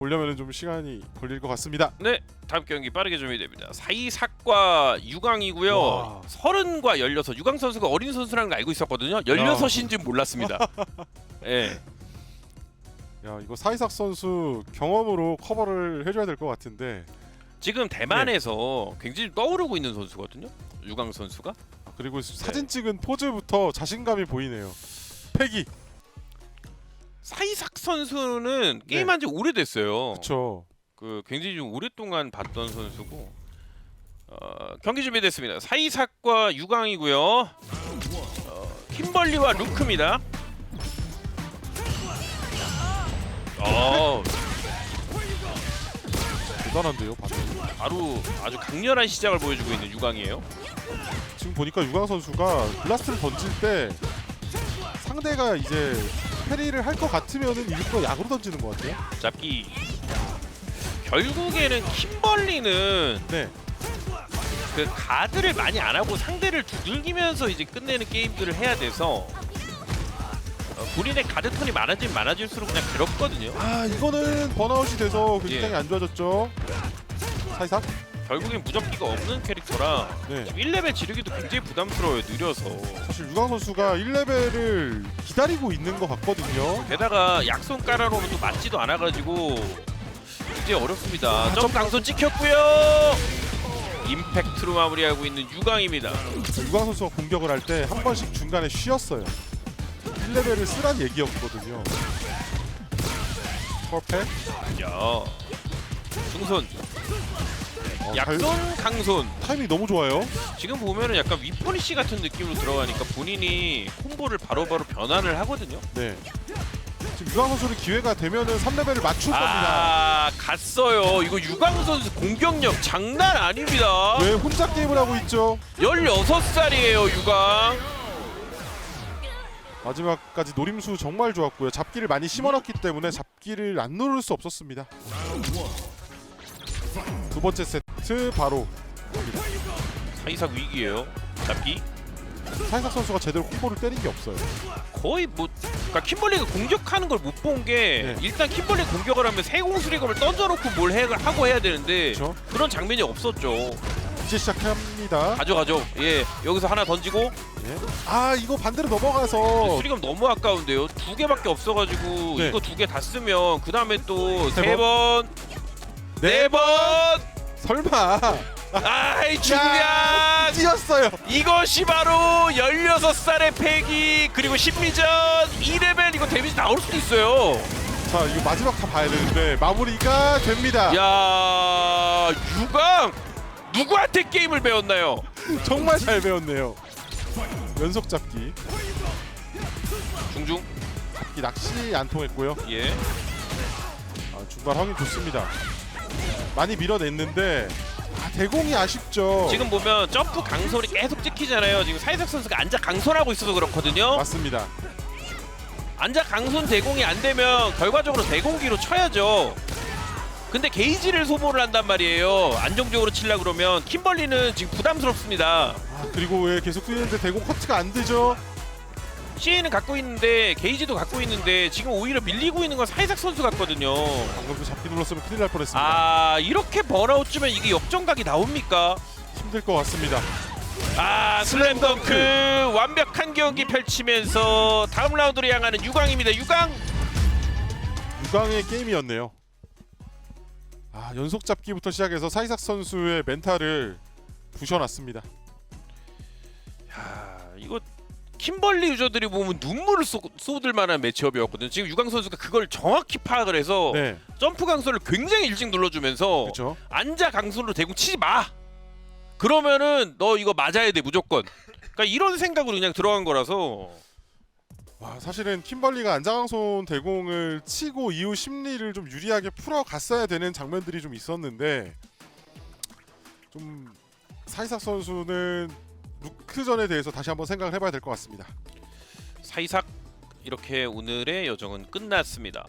보려면 좀 시간이 걸릴 것 같습니다. 네, 다음 경기 빠르게 준비됩니다. 사이삭과 유강이고요. 와. 서른과 열여섯. 유강 선수가 어린 선수라는 걸 알고 있었거든요. 열여섯인지는 몰랐습니다. 예. 야 이거 사이삭 선수 경험으로 커버를 해줘야 될 것 같은데 지금 대만에서 굉장히 떠오르고 있는 선수거든요. 유강 선수가. 아, 그리고 사진 찍은 포즈부터 자신감이 보이네요. 패기. 사이삭 선수는 게임한 지 오래됐어요. 그렇죠. 그 굉장히 좀 오랫동안 봤던 선수고 어, 경기 준비됐습니다. 사이삭과 유강이고요. 어, 킴벌리와 루크입니다. 어, 대단한데요, 반응이. 바로 아주 강렬한 시작을 보여주고 있는 유강이에요. 지금 보니까 유강 선수가 블라스트를 던질 때 상대가 이제 패리를 할 것 같으면은 일부러 약으로 던지는 것 같아요. 잡기. 결국에는 킴벌리는 네, 그 가드를 많이 안 하고 상대를 두들기면서 이제 끝내는 게임들을 해야 돼서 어, 본인의 가드 턴이 많아지면 많아질수록 그냥 괴롭거든요. 아 이거는 번아웃이 돼서 굉장히 예. 안 좋아졌죠. 사이삭. 결국엔 무적기가 없는 캐릭터라 네. 지금 1레벨 지르기도 굉장히 부담스러워요. 느려서. 사실 유강 선수가 1레벨을 기다리고 있는 것 같거든요. 게다가 약손 깔아놓으면 또 맞지도 않아가지고 굉장히 어렵습니다. 아, 점 점- 강손 찍혔고요. 임팩트로 마무리하고 있는 유강입니다. 유강 선수가 공격을 할 때 한 번씩 중간에 쉬었어요. 1레벨을 쓰란 얘기였거든요. 퍼펙. 야 중손, 어, 잘- 약손, 강손. 타이밍 너무 좋아요. 지금 보면은 약간 위퍼니시 같은 느낌으로 들어가니까 본인이 콤보를 바로바로 변환을 하거든요. 네. 지금 유강 선수는 기회가 되면은 3레벨을 맞출 겁니다. 아 갔어요. 이거 유강 선수 공격력 장난 아닙니다. 왜 혼자 게임을 하고 있죠? 16살이에요 유강. 마지막까지 노림수 정말 좋았고요. 잡기를 많이 심어놨기 때문에 잡기를 안 누를 수 없었습니다. 두 번째 세트 바로 사이삭 위기예요. 잡기. 사이삭 선수가 제대로 콤보를 때린 게 없어요. 거의 뭐 그러니까 킴벌리가 공격하는 걸 못 본 게 네. 일단 킴벌리 공격을 하면 세공수리검을 던져놓고 뭘 해, 하고 해야 되는데 그렇죠? 그런 장면이 없었죠. 이제 시작합니다. 가져가죠. 예 여기서 하나 던지고 예. 아 이거 반대로 넘어가서 수리검 너무 아까운데요. 두 개밖에 없어가지고 네. 이거 두 개 다 쓰면 그 다음에 또세세 번, 네 번. 설마 아이 중량. 뛰었어요. 이것이 바로 16살의 패기 그리고 심리전 2레벨 이거 데미지 나올 수도 있어요. 자 이거 마지막 다 봐야 되는데 마무리가 됩니다. 야 유강 누구한테 게임을 배웠나요? 정말 잘 배웠네요. 연속 잡기. 중중 잡기 낚시 안 통했고요. 예 아, 중간 확인 좋습니다. 많이 밀어냈는데 아, 대공이 아쉽죠. 지금 보면 점프 강솔이 계속 찍히잖아요. 지금 사이삭 선수가 앉아 강솔하고 있어서 그렇거든요. 맞습니다. 앉아 강손 대공이 안 되면 결과적으로 대공기로 쳐야죠. 근데 게이지를 소모를 한단 말이에요. 안정적으로 치려 그러면 킴벌리는 지금 부담스럽습니다. 아, 그리고 왜 계속 뛰는데 대공 커트가 안 되죠? CA는 갖고 있는데 게이지도 갖고 있는데 지금 오히려 밀리고 있는 건 사이삭 선수 같거든요. 방금도 잡기 눌렀으면 큰일 날 뻔했습니다. 아 이렇게 번아웃 주면 이게 역전각이 나옵니까? 힘들 것 같습니다. 아 슬램덩크 완벽한 경기 펼치면서 다음 라운드로 향하는 유광입니다. 유광 유강의 게임이었네요. 아 연속 잡기부터 시작해서 사이삭 선수의 멘탈을 부셔놨습니다. 야 이거 킴벌리 유저들이 보면 눈물을 쏟, 쏟을 만한 매치업이었거든요. 지금 유광 선수가 그걸 정확히 파악을 해서 네, 점프 강소를 굉장히 일찍 눌러주면서 그렇죠. 앉아 강손으로 대공 치지 마. 그러면은 너 이거 맞아야 돼 무조건. 그러니까 이런 생각으로 그냥 들어간 거라서 와 사실은 킴벌리가 안장손 대공을 치고 이후 심리를 좀 유리하게 풀어갔어야 되는 장면들이 좀 있었는데 좀 사이삭 선수는 루크전에 대해서 다시 한번 생각을 해봐야 될 것 같습니다. 사이삭 이렇게 오늘의 여정은 끝났습니다.